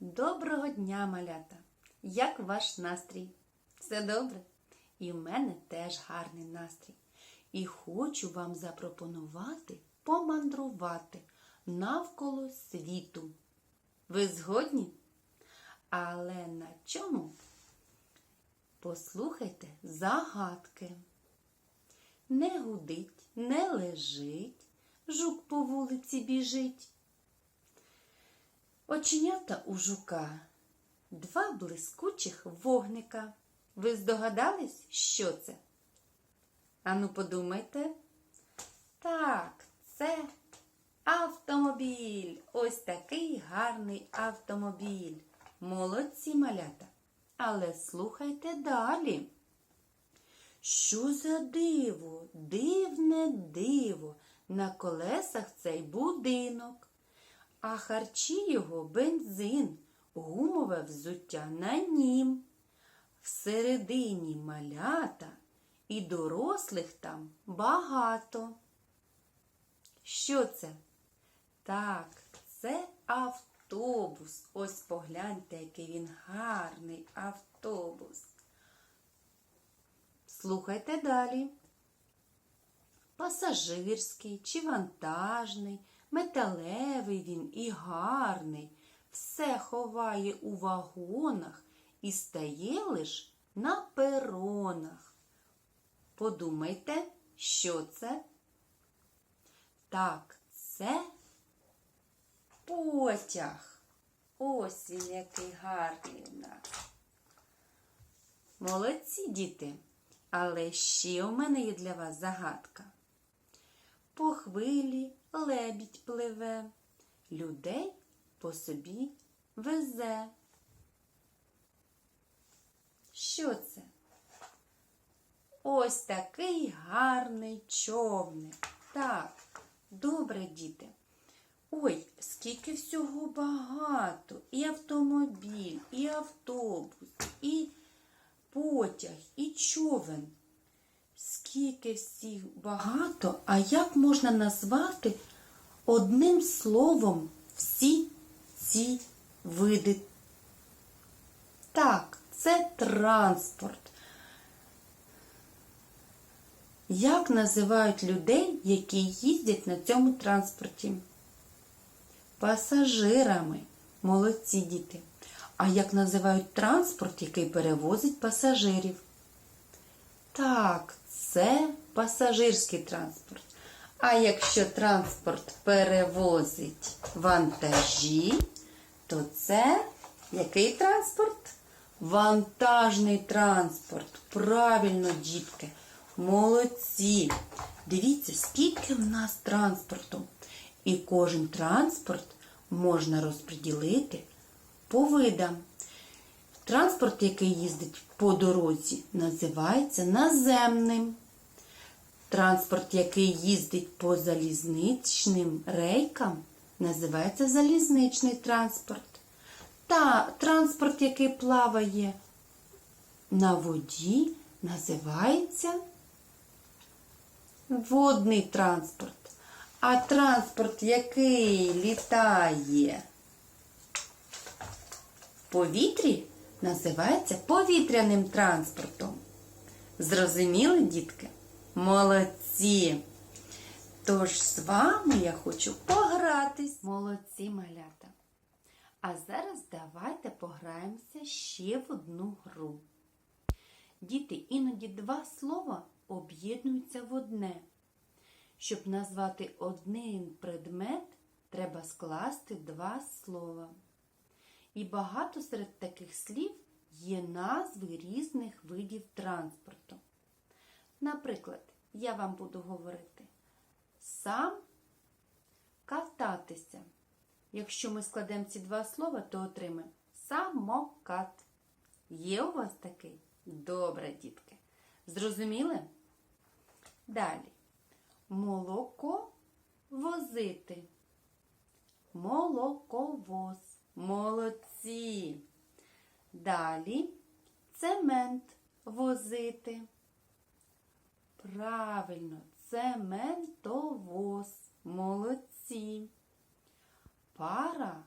Доброго дня, малята! Як ваш настрій? Все добре? І в мене теж гарний настрій. І хочу вам запропонувати помандрувати навколо світу. Ви згодні? Але на чому? Послухайте загадки. Не гудить, не лежить, жук по вулиці біжить. Оченята у жука, два блискучих вогника. Ви здогадались, що це? Ану, подумайте. Так, це автомобіль. Ось такий гарний автомобіль. Молодці малята. Але слухайте далі. Що за диво, дивне диво, на колесах цей будинок, а харчі його бензин, гумове взуття на нім. Всередині малята і дорослих там багато. Що це? Так, це автобус. Ось погляньте, який він гарний автобус. Слухайте далі. Пасажирський чи вантажний, металевий він і гарний, все ховає у вагонах і стає лиш на перонах. Подумайте, що це? Так, це потяг. Ось він який гарний у нас. Молодці діти. Але ще у мене є для вас загадка. По хвилі лебідь пливе, людей по собі везе. Що це? Ось такий гарний човник. Так, добре, діти. Ой, скільки всього багато. І автомобіль, і автобус, і потяг, і човен. Скільки всіх багато, а як можна назвати одним словом всі ці види? Так, це транспорт. Як називають людей, які їздять на цьому транспорті? Пасажирами. Молодці діти. А як називають транспорт, який перевозить пасажирів? Так, це пасажирський транспорт. А якщо транспорт перевозить вантажі, то це який транспорт? Вантажний транспорт. Правильно, дітки. Молодці. Дивіться, скільки в нас транспорту. І кожен транспорт можна розподілити по видам. Транспорт, який їздить по дорозі, називається наземним. Транспорт, який їздить по залізничним рейкам, називається залізничний транспорт. Та транспорт, який плаває на воді, називається водний транспорт. А транспорт, який літає в повітрі, називається повітряним транспортом. Зрозуміли, дітки? Молодці! Тож з вами я хочу погратись. Молодці малята. А зараз давайте пограємося ще в одну гру. Діти, іноді два слова об'єднуються в одне. Щоб назвати один предмет, треба скласти два слова. І багато серед таких слів є назви різних видів транспорту. Наприклад, я вам буду говорити сам кататися. Якщо ми складемо ці два слова, то отримаємо самокат. Є у вас такий? Добре, дітки. Зрозуміли? Далі. Молоко возити. Молоковоз. Молодці. Далі цемент возити. Правильно, цементовоз. Молодці. Пара